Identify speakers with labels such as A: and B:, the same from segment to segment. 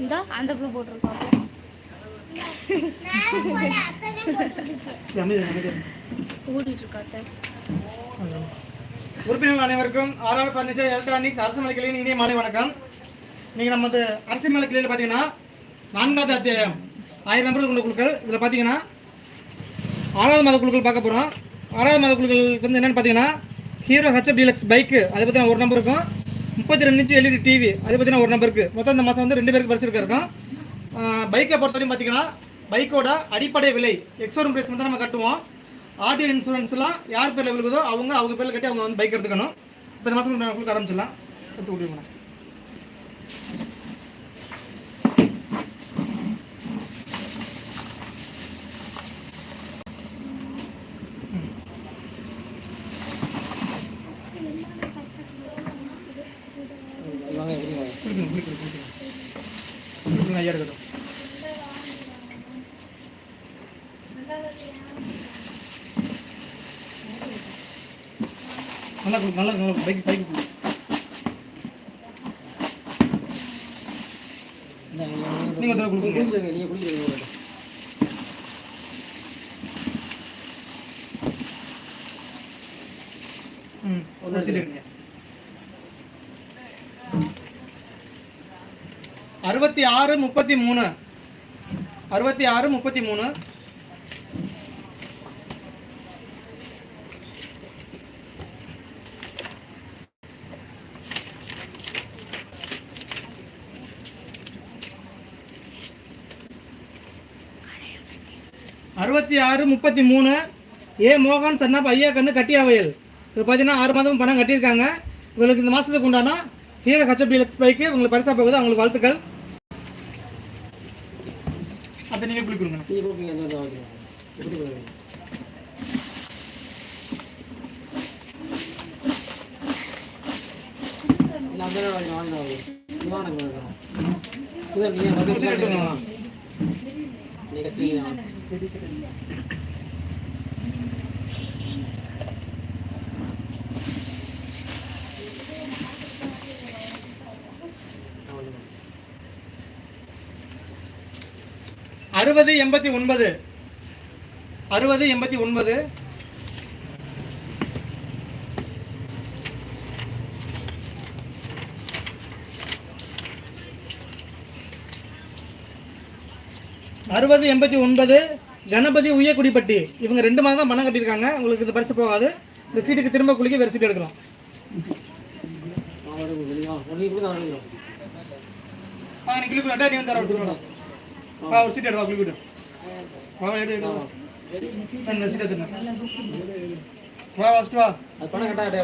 A: இந்த அந்த புள்ள போட்டிருக்கோம் ஓடிட்டு இருக்காத்த
B: உறுப்பினர்கள் அனைவருக்கும் ஆர்ஆர் ஃபர்னிச்சர் எலக்ட்ரானிக்ஸ் அரசு மலை கிளையின் இனிய மாலை வணக்கம். நீங்கள் நமது அரசு மலை கிளையில் பார்த்தீங்கன்னா நான்காவது அத்தியாயம். ஆயிரம் நபர்கள் கொண்ட குழுக்கள். இதில் பார்த்தீங்கன்னா ஆறாவது மாத குழுக்கள் பார்க்க போகிறோம் ஆறாவது மாத குழுக்கள் வந்து என்னென்னு பார்த்தீங்கன்னா ஹீரோ ஹச்எப் டீலக்ஸ் பைக்கு அதை பற்றின ஒரு நம்பருக்கும் முப்பத்தி ரெண்டு இன்ச்சு எல்இடி டிவி அதை பற்றின ஒரு நம்பருக்கு மொத்தம் இந்த மாதம் வந்து ரெண்டு பேருக்கு பரிசு இருக்கும். பைக்கை பொறுத்தவரையும் பார்த்தீங்கன்னா பைக்கோட அடிப்படை விலை எக்ஸோரூம் பிரைஸ் வந்து நம்ம கட்டுவோம். ஆர்டிஓ இன்சூரன்ஸ்லாம் யார் பேரில் விழுகுதோ அவங்க அவங்க பேரில் கட்டி அவங்க வந்து பைக் எடுத்துக்கணும். இப்போ இந்த மாதம் கொடுக்க ஆரம்பிச்சிடலாம். எடுத்து விடுவோம் குளிக்கணும் குளிக்கணும் குளிக்கணும் ஐயா இருக்கட்டும். நல்லா குளி நல்லா நல்லா பைக் பைக் குளி நீங்க ஒரு தடவை குளிக்கணும் ம் ஒரு சீட் எடுங்க. அறுபத்தி ஆறு முப்பத்தி மூணு. அறுபத்தி ஆறு முப்பத்தி மூணு. அறுபத்தி ஆறு முப்பத்தி மூணு ஏ மோகன் சன்னாப் ஐயா கண்ணு கட்டியாவையல் இது பார்த்தீங்கன்னா ஆறு மாதம் பணம் கட்டியிருக்காங்க. இவங்களுக்கு இந்த மாதத்துக்கு உண்டானா ஹீரோ ஹச்எப் டீலக்ஸ் பைக்கு உங்களுக்கு பரிசா போகுது. அவங்களுக்கு வாழ்த்துக்கள். அதை நீங்கள் குளிக்கிறீங்க எடுத்துக்கோங்க அறுபது எண்பத்தி ஒன்பது. அறுபது எண்பத்தி ஒன்பது. அறுபது எண்பத்தி ஒன்பது கணபதி உய்யக்குடிப்பட்டி இவங்க ரெண்டு மாதம் தான் பணம் கட்டியிருக்காங்க. உங்களுக்கு இந்த பரிசு போகாது. இந்த சீட்டுக்கு திரும்ப குளிக்க வேறு சீட் எடுக்கலாம் ஆ நீ நீ வந்து தர ஒரு சீட் வா ஒரு சீட் எடு வா குளிக்கிட்டு வா எடு இந்த சீட் வச்சுருங்க. வா ஃபஸ்ட்டு வா அது மட்டும் அதை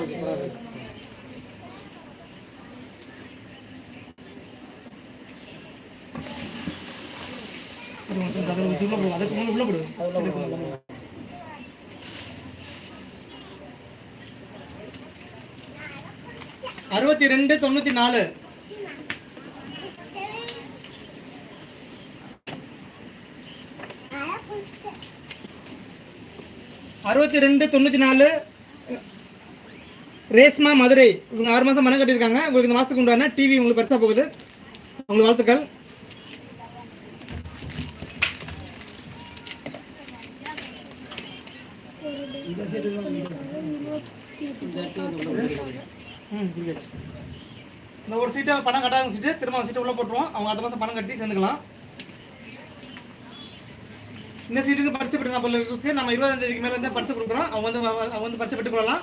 B: உள்ள உள்ள அறுபத்தி ரெண்டு தொண்ணூற்றி நாலு. அறுபத்தி ரெண்டு தொண்ணூற்றி நாலு. ரேஸ்மா மதுரை. இவங்க ஆறு மாதம் மனம் கட்டியிருக்காங்க. உங்களுக்கு இந்த மாதத்துக்கு உண்டான டிவி உங்களுக்கு பெருசாக போகுது. உங்களுக்கு வாழ்த்துக்கள் ம் டிக்கெட் இந்த ஒரு சீட்டை பணம் கட்டாத சீட்டு திரும்ப சீட்டு உள்ளே போட்டுருவோம். அவங்க அந்த மாதம் பணம் கட்டி சேர்ந்துக்கலாம். இந்த சீட்டுக்கு பரிசு பெற்ற நபர்களுக்கு நம்ம இருபதாம் தேதிக்கு மேலே வந்து பரிசு கொடுக்குறோம். அவங்க வந்து அவங்க வந்து பரிசு பெற்றுக் கொள்ளலாம்.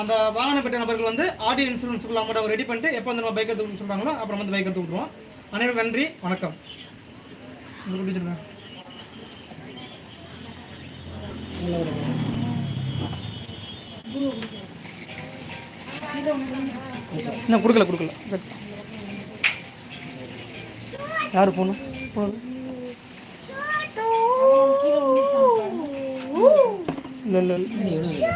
B: அந்த வாகனம் பெற்ற நபர்கள் வந்து ஆடி இன்சூரன்ஸுக்குள்ள அமௌண்ட் ரெடி பண்ணிட்டு எப்போ வந்து நம்ம பைக் எடுத்து சொல்கிறாங்களோ அப்புறம் வந்து பைக் எடுத்து விட்ருவோம் அனைவரும் நன்றி. வணக்கம் இந்த குட்டி வச்சிருங்க. இன்னும் கொடுக்கல கொடுக்கல. யார் போகணும் இல்லை இல்லை இல்லை.